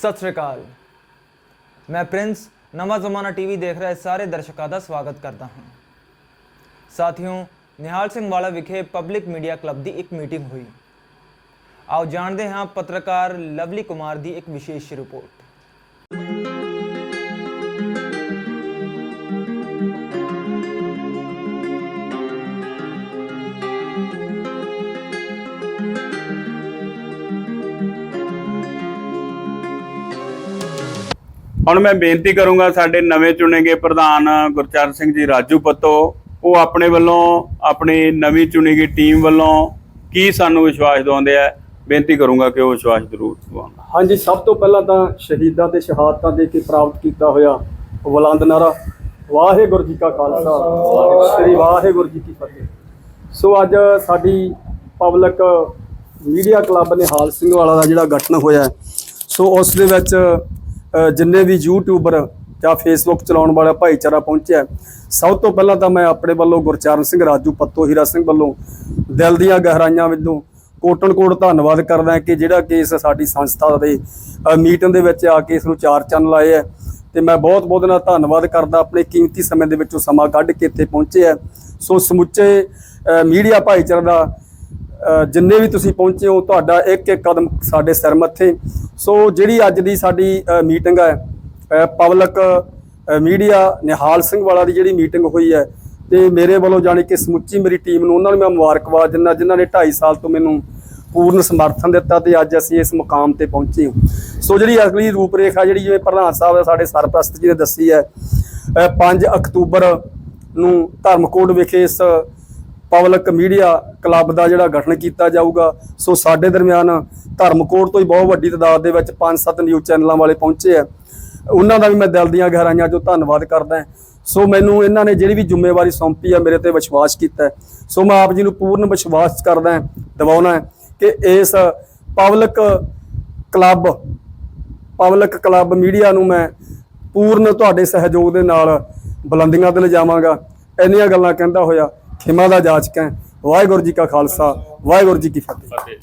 ਸਤਿ ਸ਼੍ਰੀ ਅਕਾਲ। ਮੈਂ ਪ੍ਰਿੰਸ, ਨਵਾਂ ਜ਼ਮਾਨਾ ਟੀਵੀ ਦੇਖ ਰਹੇ ਸਾਰੇ ਦਰਸ਼ਕਾਂ ਦਾ ਸਵਾਗਤ ਕਰਦਾ ਹਾਂ। ਸਾਥੀਓ, ਨਿਹਾਲ ਸਿੰਘ ਵਾਲਾ ਵਿਖੇ ਪਬਲਿਕ ਮੀਡੀਆ ਕਲੱਬ ਦੀ ਇੱਕ ਮੀਟਿੰਗ ਹੋਈ। ਆਓ ਜਾਣਦੇ ਹਾਂ ਪੱਤਰਕਾਰ ਲਵਲੀ ਕੁਮਾਰ ਦੀ ਇੱਕ ਵਿਸ਼ੇਸ਼ ਰਿਪੋਰਟ ਹੁਣ ਮੈਂ ਬੇਨਤੀ ਕਰੂੰਗਾ ਸਾਡੇ ਨਵੇਂ ਚੁਣੇ ਗਏ ਪ੍ਰਧਾਨ ਗੁਰਚਰਨ ਸਿੰਘ ਜੀ ਰਾਜੂ ਪੱਤੋ, ਉਹ ਆਪਣੇ ਵੱਲੋਂ, ਆਪਣੀ ਨਵੀਂ ਚੁਣੀ ਗਈ ਟੀਮ ਵੱਲੋਂ ਕੀ ਸਾਨੂੰ ਵਿਸ਼ਵਾਸ ਦਿਵਾਉਂਦੇ ਆ? ਬੇਨਤੀ ਕਰੂੰਗਾ ਕਿ ਉਹ ਵਿਸ਼ਵਾਸ ਜ਼ਰੂਰ ਦਿਵਾਉਣ। ਹਾਂਜੀ, ਸਭ ਤੋਂ ਪਹਿਲਾਂ ਤਾਂ ਸ਼ਹੀਦਾਂ ਤੇ ਸ਼ਹਾਦਤਾਂ ਦੇ ਕੇ ਪ੍ਰਾਪਤ ਕੀਤਾ ਹੋਇਆ ਬੁਲੰਦ ਨਾਰਾ, ਵਾਹਿਗੁਰੂ ਜੀ ਕਾ ਖਾਲਸਾ, ਸ੍ਰੀ ਵਾਹਿਗੁਰੂ ਜੀ ਕੀ ਫਤਿਹ। ਸੋ ਅੱਜ ਸਾਡੀ public media club Nihal Singh Wala ਦਾ ਜਿਹੜਾ ਗਠਨ ਹੋਇਆ ਸੋ ਉਸ ਦੇ ਵਿੱਚ ਜਿੰਨੇ ਵੀ ਯੂਟਿਊਬਰ ਜਾਂ ਫੇਸਬੁੱਕ ਚਲਾਉਣ ਵਾਲਾ ਭਾਈਚਾਰਾ ਪਹੁੰਚਿਆ ਸਭ ਤੋਂ ਪਹਿਲਾਂ ਤਾਂ ਮੈਂ ਆਪਣੇ ਵੱਲੋਂ ਗੁਰਚਰਨ ਸਿੰਘ ਰਾਜੂ ਪੱਤੋ ਹੀਰਾ ਸਿੰਘ ਵੱਲੋਂ ਦਿਲ ਦੀਆਂ ਗਹਿਰਾਈਆਂ ਵਿੱਚੋਂ ਕੋਟਨ ਕੋਟ ਧੰਨਵਾਦ ਕਰਦਾ ਕਿ ਜਿਹੜਾ ਕੇਸ ਸਾਡੀ ਸੰਸਥਾ ਦੇ ਮੀਟਿੰਗ ਦੇ ਵਿੱਚ ਆ ਕੇ ਇਸ ਨੂੰ ਚਾਰ ਚੰਨ ਲਾਏ ਹੈ। ਤੇ ਮੈਂ ਬਹੁਤ ਬਹੁਤ ਨਾਲ ਧੰਨਵਾਦ ਕਰਦਾ, ਆਪਣੇ ਕੀਮਤੀ ਸਮੇਂ ਦੇ ਵਿੱਚੋਂ ਸਮਾਂ ਕੱਢ ਕੇ ਇੱਥੇ ਪਹੁੰਚੇ ਹੈ। ਸੋ ਸਮੁੱਚੇ ਮੀਡੀਆ ਭਾਈਚਾਰੇ ਦਾ ਜਿੰਨੇ ਵੀ ਤੁਸੀਂ ਪਹੁੰਚੇ ਹੋ ਤੁਹਾਡਾ ਇੱਕ ਇੱਕ ਕਦਮ ਸਾਡੇ ਸਿਰ ਮੱਥੇ। ਸੋ ਜਿਹੜੀ ਅੱਜ ਦੀ ਸਾਡੀ ਮੀਟਿੰਗ ਹੈ ਪਬਲਿਕ ਮੀਡੀਆ ਨਿਹਾਲ ਸਿੰਘ ਵਾਲਾ ਦੀ ਜਿਹੜੀ ਮੀਟਿੰਗ ਹੋਈ ਹੈ ਤੇ ਮੇਰੇ ਵੱਲੋਂ ਜਾਣੀ ਕਿ ਸਮੁੱਚੀ ਮੇਰੀ ਟੀਮ ਨੂੰ ਉਹਨਾਂ ਨੂੰ ਮੈਂ ਮੁਬਾਰਕਬਾਦ ਦਿੰਦਾ ਜਿਨ੍ਹਾਂ ਨੇ 2.5 ਸਾਲ ਤੋਂ ਮੈਨੂੰ ਪੂਰਨ ਸਮਰਥਨ ਦਿੱਤਾ ਤੇ ਅੱਜ ਅਸੀਂ ਇਸ ਮੁਕਾਮ ਤੇ ਪਹੁੰਚੇ ਹਾਂ। ਸੋ ਜਿਹੜੀ ਅਗਲੀ ਰੂਪਰੇਖਾ ਜਿਹੜੀ ਜਿਵੇਂ ਪ੍ਰਧਾਨ ਸਾਹਿਬ ਨੇ ਸਾਡੇ ਸਰਪ੍ਰਸਤ ਜੀ ਨੇ ਦੱਸੀ ਹੈ ਅ, 5 ਅਕਤੂਬਰ ਨੂੰ ਧਰਮਕੋਟ ਵਿਖੇ ਇਸ ਪਬਲਿਕ ਮੀਡੀਆ ਕਲੱਬ ਦਾ ਜਿਹੜਾ ਗਠਨ ਕੀਤਾ ਜਾਊਗਾ। ਸੋ ਸਾਡੇ ਦਰਮਿਆਨ ਧਰਮਕੋਟ ਤੋਂ ਹੀ ਬਹੁਤ ਵੱਡੀ ਤਦਾਦ ਦੇ ਵਿੱਚ 5-7 ਨਿਊਜ਼ ਚੈਨਲਾਂ ਵਾਲੇ ਪਹੁੰਚੇ ਆ। ਉਹਨਾਂ ਦਾ ਵੀ ਮੈਂ ਦਿਲ ਦੀਆਂ ਗਹਿਰਾਈਆਂ ਜੋ ਧੰਨਵਾਦ ਕਰਦਾ ਸੋ ਮੈਨੂੰ ਇਹਨਾਂ ਨੇ ਜਿਹੜੀ ਵੀ ਜ਼ਿੰਮੇਵਾਰੀ ਸੌਂਪੀ ਆ, ਮੇਰੇ ਤੇ ਵਿਸ਼ਵਾਸ ਕੀਤਾ ਸੋ ਮੈਂ ਆਪ ਜੀ ਨੂੰ ਪੂਰਨ ਵਿਸ਼ਵਾਸ ਕਰਦਾ ਹਾਂ, ਦਿਵਾਉਣਾ ਕਿ ਇਸ public club public club media ਨੂੰ ਮੈਂ ਪੂਰਨ ਤੁਹਾਡੇ ਸਹਿਯੋਗ ਦੇ ਨਾਲ ਬੁਲੰਦੀਆਂ ਤੇ ਲਿਜਾਵਾਂਗਾ। ਇੰਨੀਆਂ ਗੱਲਾਂ ਕਹਿੰਦਾ ਹੋਇਆ ਖਿਮਾ ਦਾ ਜਾਚਕ ਹੈ। ਵਾਹਿਗੁਰੂ ਜੀ ਕਾ ਖਾਲਸਾ ਵਾਹਿਗੁਰੂ ਜੀ ਕੀ ਫਤਿਹ।